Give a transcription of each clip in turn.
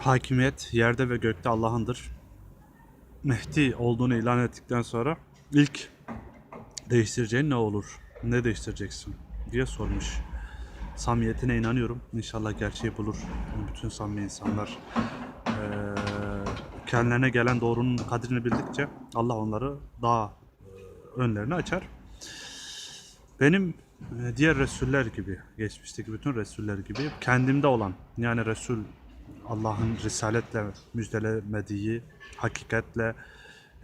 hakimiyet yerde ve gökte Allah'ındır. Mehdi olduğunu ilan ettikten sonra ilk değiştireceğin ne olur? Ne değiştireceksin? diye sormuş. Samimiyetine inanıyorum. İnşallah gerçeği bulur. Bütün samimi insanlar kendilerine gelen doğrunun kadrini bildikçe Allah onları daha önlerini açar. Benim diğer Resuller gibi, geçmişteki bütün Resuller gibi kendimde olan yani Resul Allah'ın risaletle müjdelemediği, hakikatle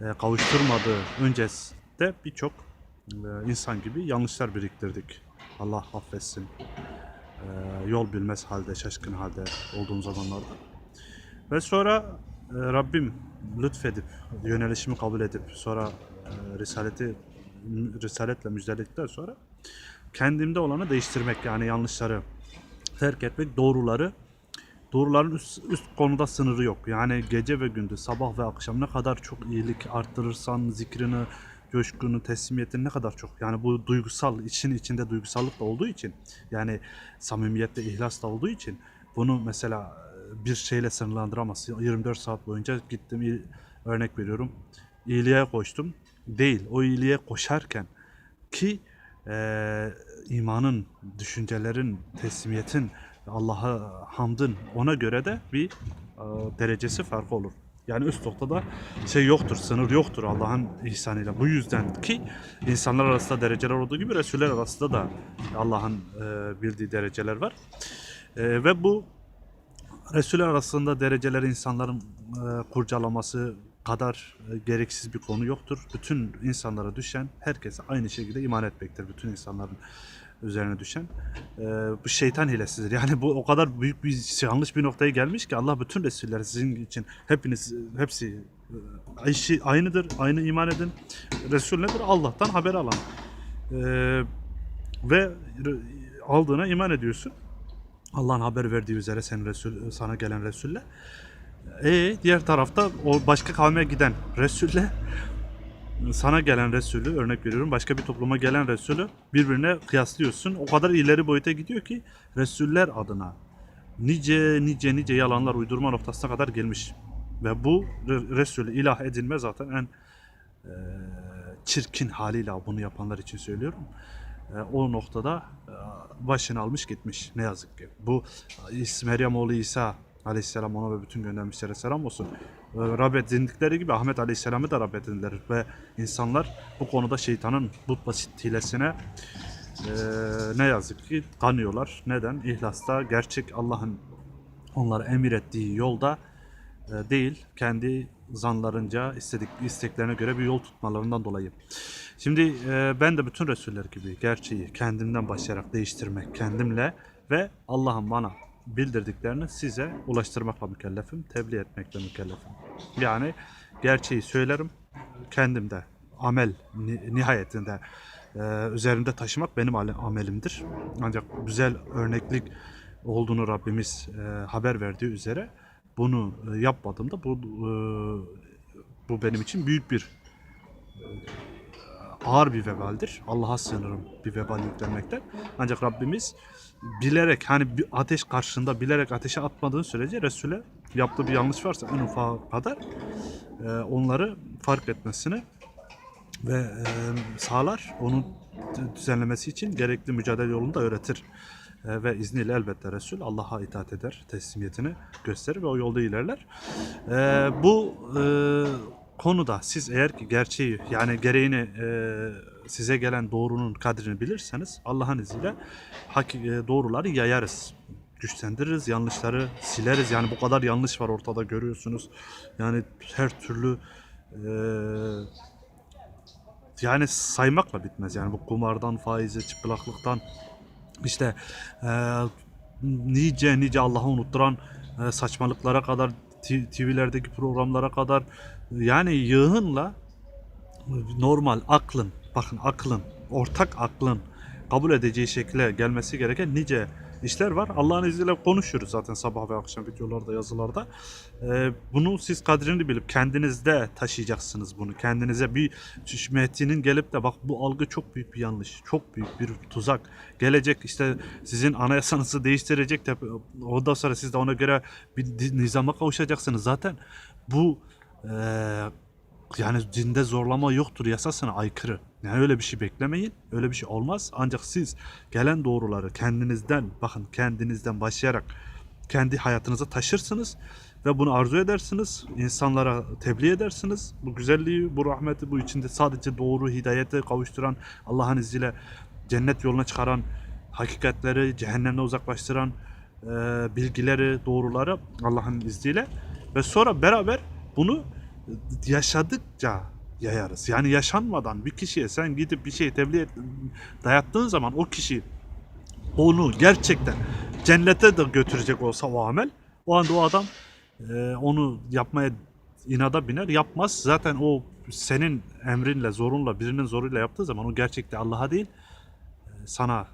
e, kavuşturmadığı öncesinde birçok e, insan gibi yanlışlar biriktirdik. Allah affetsin. E, yol bilmez halde, şaşkın halde olduğum zamanlarda. Ve sonra Rabbim lütfedip, yönelişimi kabul edip, sonra Risaleti Risaletle müjdeledikten sonra kendimde olanı değiştirmek yani yanlışları terk etmek, doğruları doğruların üst, üst konuda sınırı yok. Yani gece ve gündüz, sabah ve akşam ne kadar çok iyilik arttırırsan zikrini, coşkunu, teslimiyetini ne kadar çok. Yani bu duygusal, için içinde duygusallık da olduğu için yani samimiyetle, ihlas da olduğu için bunu mesela e, bir şeyle sınırlandıramazsın. 24 saat boyunca gittim, örnek veriyorum, iyiliğe koştum. Değil, o iyiliğe koşarken ki eee, imanın, düşüncelerin, teslimiyetin, Allah'a hamdın ona göre de bir eee, derecesi farklı olur. Yani üst noktada şey yoktur, sınır yoktur Allah'ın ihsanıyla. Bu yüzden ki insanlar arasında dereceler olduğu gibi Resuller arasında da Allah'ın eee, bildiği dereceler var. Eee, ve bu Resuller arasında dereceler insanların e, kurcalaması kadar e, gereksiz bir konu yoktur. Bütün insanlara düşen herkese aynı şekilde iman etmektir. Bütün insanların üzerine düşen. E, bu şeytan hilesidir. Yani bu o kadar büyük bir yanlış bir noktaya gelmiş ki Allah bütün Resuller sizin için hepiniz hepsi e, işi aynıdır. Aynı iman edin. Resul nedir? Allah'tan haber alan. E, ve aldığına iman ediyorsun. Allah'ın haber verdiği üzere sen Resul, sana gelen Resul'le. E diğer tarafta o başka kavme giden Resul'le sana gelen Resul'ü örnek veriyorum başka bir topluma gelen Resul'ü birbirine kıyaslıyorsun. O kadar ileri boyuta gidiyor ki Resuller adına nice nice nice yalanlar uydurma noktasına kadar gelmiş. Ve bu Re- Resulü ilah edinme zaten en e, çirkin haliyle bunu yapanlar için söylüyorum. E, o noktada e, başını almış gitmiş ne yazık ki. Bu İs- Meryem oğlu İsa Aleyhisselam ona ve bütün göndermişlere selam olsun. E, Rab gibi Ahmet Aleyhisselam'ı da Rab edindiler ve insanlar bu konuda şeytanın bu hilesine e, ne yazık ki kanıyorlar. Neden? İhlasta gerçek Allah'ın onlara emir ettiği yolda e, değil, kendi zanlarınca, istedik isteklerine göre bir yol tutmalarından dolayı. Şimdi e, ben de bütün Resuller gibi gerçeği kendimden başlayarak değiştirmek, kendimle ve Allah'ın bana bildirdiklerini size ulaştırmakla mükellefim, tebliğ etmekle mükellefim. Yani gerçeği söylerim, kendimde, amel ni- nihayetinde e, üzerimde taşımak benim amelimdir. Ancak güzel örneklik olduğunu Rabbimiz e, haber verdiği üzere bunu e, yapmadığımda bu e, bu benim için büyük bir ağır bir vebaldir. Allah'a sığınırım bir vebal yüklenmekten. Ancak Rabbimiz bilerek hani ateş karşısında bilerek ateşe atmadığın sürece Resul'e yaptığı bir yanlış varsa en ufak kadar e, onları fark etmesini ve e, sağlar. Onun düzenlemesi için gerekli mücadele yolunu da öğretir. E, ve izniyle elbette Resul Allah'a itaat eder, teslimiyetini gösterir ve o yolda ilerler. E, bu e, konuda siz eğer ki gerçeği yani gereğini e, size gelen doğrunun kadrini bilirseniz Allah'ın izniyle haki, e, doğruları yayarız. Güçlendiririz, yanlışları sileriz. Yani bu kadar yanlış var ortada görüyorsunuz. Yani her türlü e, yani saymakla bitmez. Yani bu kumardan, faize, çıplaklıktan işte e, nice nice Allah'ı unutturan e, saçmalıklara kadar TV'lerdeki programlara kadar yani yığınla normal aklın bakın aklın ortak aklın kabul edeceği şekle gelmesi gereken nice işler var. Allah'ın izniyle konuşuyoruz zaten sabah ve akşam videolarda, yazılarda. Ee, bunu siz kadrini bilip kendinizde taşıyacaksınız bunu. Kendinize bir Mehdi'nin gelip de bak bu algı çok büyük bir yanlış. Çok büyük bir tuzak. Gelecek işte sizin anayasanızı değiştirecek de ondan sonra siz de ona göre bir nizama kavuşacaksınız. Zaten bu eee yani dinde zorlama yoktur yasasına aykırı. Yani öyle bir şey beklemeyin. Öyle bir şey olmaz. Ancak siz gelen doğruları kendinizden bakın kendinizden başlayarak kendi hayatınıza taşırsınız ve bunu arzu edersiniz. insanlara tebliğ edersiniz. Bu güzelliği, bu rahmeti, bu içinde sadece doğru hidayete kavuşturan, Allah'ın izniyle cennet yoluna çıkaran, hakikatleri cehennemden uzaklaştıran e, bilgileri, doğruları Allah'ın izniyle ve sonra beraber bunu yaşadıkça yayarız. Yani yaşanmadan bir kişiye sen gidip bir şey tebliğ et, dayattığın zaman o kişi onu gerçekten cennete de götürecek olsa o amel o anda o adam e, onu yapmaya inada biner yapmaz. Zaten o senin emrinle zorunla birinin zoruyla yaptığı zaman o gerçekte Allah'a değil e, sana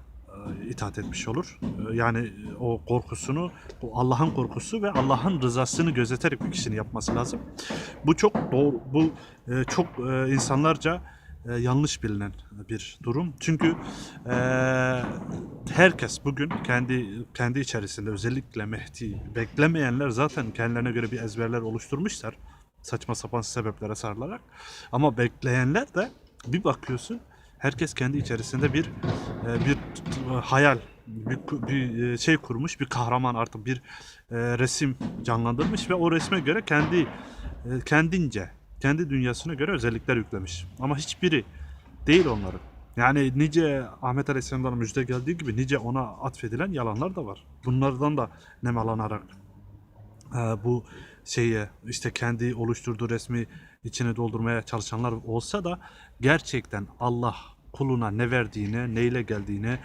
itaat etmiş olur. E, Yani o korkusunu, o Allah'ın korkusu ve Allah'ın rızasını gözeterek bir kişinin yapması lazım. Bu çok doğru, bu e, çok e, insanlarca e, yanlış bilinen bir durum. Çünkü e, herkes bugün kendi kendi içerisinde özellikle Mehdi beklemeyenler zaten kendilerine göre bir ezberler oluşturmuşlar. Saçma sapan sebeplere sarılarak. Ama bekleyenler de bir bakıyorsun herkes kendi içerisinde bir e, bir hayal bir, bir e, şey kurmuş bir kahraman artık bir e, resim canlandırmış ve o resme göre kendi e, kendince kendi dünyasına göre özellikler yüklemiş. Ama hiçbiri değil onların. Yani nice Ahmet Aleyhisselam'dan müjde geldiği gibi nice ona atfedilen yalanlar da var. Bunlardan da nemalanarak e, bu şeye işte kendi oluşturduğu resmi içine doldurmaya çalışanlar olsa da gerçekten Allah kuluna ne verdiğini, neyle geldiğini,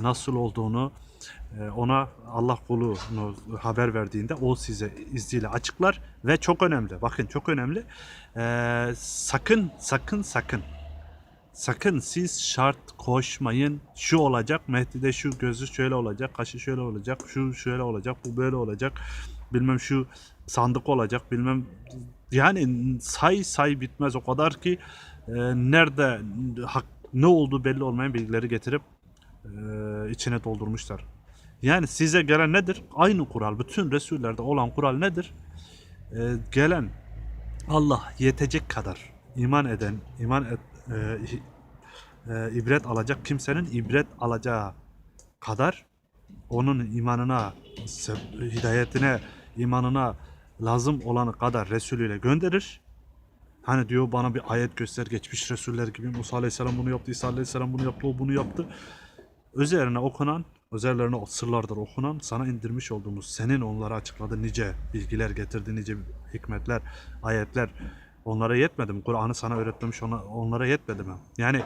nasıl olduğunu e, ona Allah kulunu haber verdiğinde o size izniyle açıklar ve çok önemli. Bakın çok önemli. E, sakın sakın sakın Sakın siz şart koşmayın. Şu olacak, Mehdi'de şu gözü şöyle olacak, kaşı şöyle olacak, şu şöyle olacak, bu böyle olacak. Bilmem şu sandık olacak, bilmem yani say say bitmez o kadar ki e, nerede hak, ne olduğu belli olmayan bilgileri getirip içine doldurmuşlar. Yani size gelen nedir? Aynı kural. Bütün Resullerde olan kural nedir? E, gelen Allah yetecek kadar iman eden, iman et, e, e, ibret alacak kimsenin ibret alacağı kadar onun imanına, hidayetine, imanına lazım olanı kadar Resulü ile gönderir. Hani diyor bana bir ayet göster geçmiş Resuller gibi Musa Aleyhisselam bunu yaptı, İsa Aleyhisselam bunu yaptı, o bunu yaptı. Üzerine okunan, üzerlerine sırlardır okunan, sana indirmiş olduğumuz, senin onlara açıkladığı nice bilgiler getirdi, nice hikmetler, ayetler. Onlara yetmedi mi? Kur'an'ı sana öğretmemiş ona, onlara yetmedi mi? Yani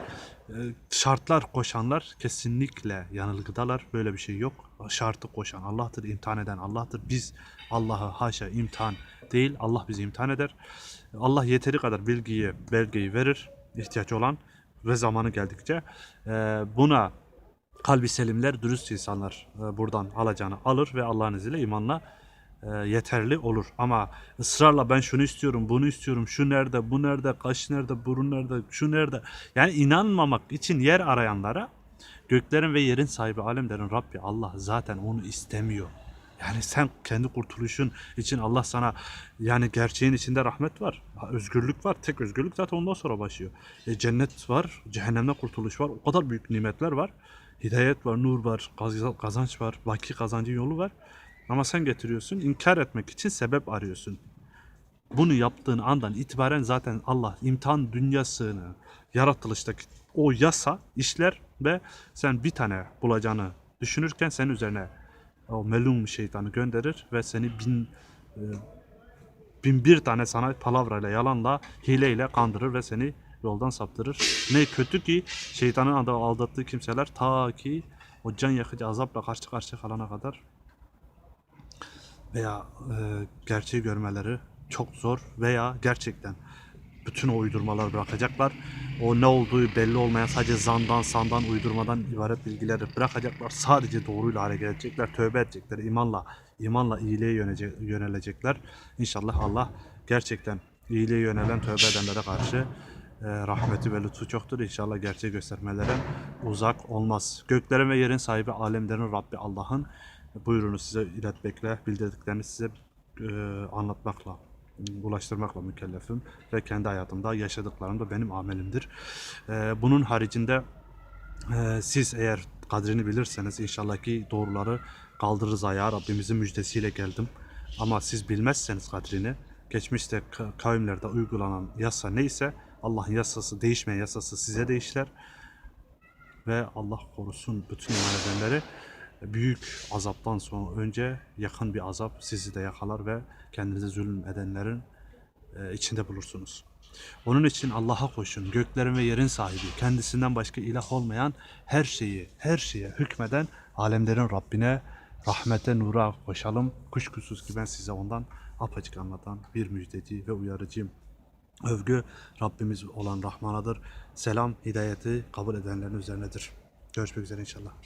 e, şartlar koşanlar kesinlikle yanılgıdalar. Böyle bir şey yok. Şartı koşan Allah'tır, imtihan eden Allah'tır. Biz Allah'ı haşa imtihan değil, Allah bizi imtihan eder. Allah yeteri kadar bilgiyi, belgeyi verir, ihtiyaç olan ve zamanı geldikçe. E, buna kalbi selimler, dürüst insanlar e, buradan alacağını alır ve Allah'ın izniyle imanla e, yeterli olur. Ama ısrarla ben şunu istiyorum, bunu istiyorum, şu nerede, bu nerede, kaş nerede, burun nerede, şu nerede. Yani inanmamak için yer arayanlara göklerin ve yerin sahibi alemlerin Rabbi Allah zaten onu istemiyor. Yani sen kendi kurtuluşun için Allah sana yani gerçeğin içinde rahmet var. Özgürlük var. Tek özgürlük zaten ondan sonra başlıyor. E, cennet var. Cehennemden kurtuluş var. O kadar büyük nimetler var. Hidayet var, nur var, kaz- kazanç var, baki kazancın yolu var. Ama sen getiriyorsun, inkar etmek için sebep arıyorsun. Bunu yaptığın andan itibaren zaten Allah imtihan dünyasını yaratılıştaki o yasa işler ve sen bir tane bulacağını düşünürken senin üzerine o melun şeytanı gönderir ve seni bin e, bin bir tane sana palavrayla, yalanla, hileyle kandırır ve seni yoldan saptırır. Ne kötü ki şeytanın adı aldattığı kimseler ta ki o can yakıcı azapla karşı karşıya kalana kadar veya e, gerçeği görmeleri çok zor veya gerçekten bütün o uydurmaları bırakacaklar. O ne olduğu belli olmayan sadece zandan, sandan, uydurmadan ibaret bilgileri bırakacaklar. Sadece doğruyla hareket edecekler, tövbe edecekler, imanla, imanla iyiliğe yönelecekler. İnşallah Allah gerçekten iyiliğe yönelen tövbe edenlere karşı e, rahmeti ve lütfu çoktur. İnşallah gerçeği göstermelere uzak olmaz. Göklerin ve yerin sahibi alemlerin Rabbi Allah'ın buyurunu size iletmekle, bildirdiklerini size e, anlatmakla, ulaştırmakla mükellefim ve kendi hayatımda yaşadıklarım da benim amelimdir. E, bunun haricinde e, siz eğer kadrini bilirseniz inşallah ki doğruları kaldırırız ayağa Rabbimizin müjdesiyle geldim. Ama siz bilmezseniz kadrini geçmişte ka- kavimlerde uygulanan yasa neyse Allah'ın yasası değişmeyen yasası size değişler ve Allah korusun bütün iman edenleri büyük azaptan sonra önce yakın bir azap sizi de yakalar ve kendinize zulüm edenlerin e, içinde bulursunuz. Onun için Allah'a koşun. Göklerin ve yerin sahibi, kendisinden başka ilah olmayan her şeyi, her şeye hükmeden alemlerin Rabbine rahmete, nura koşalım. Kuşkusuz ki ben size ondan apaçık anlatan bir müjdeci ve uyarıcıyım. Övgü Rabbimiz olan Rahman'adır. Selam, hidayeti kabul edenlerin üzerinedir. Görüşmek üzere inşallah.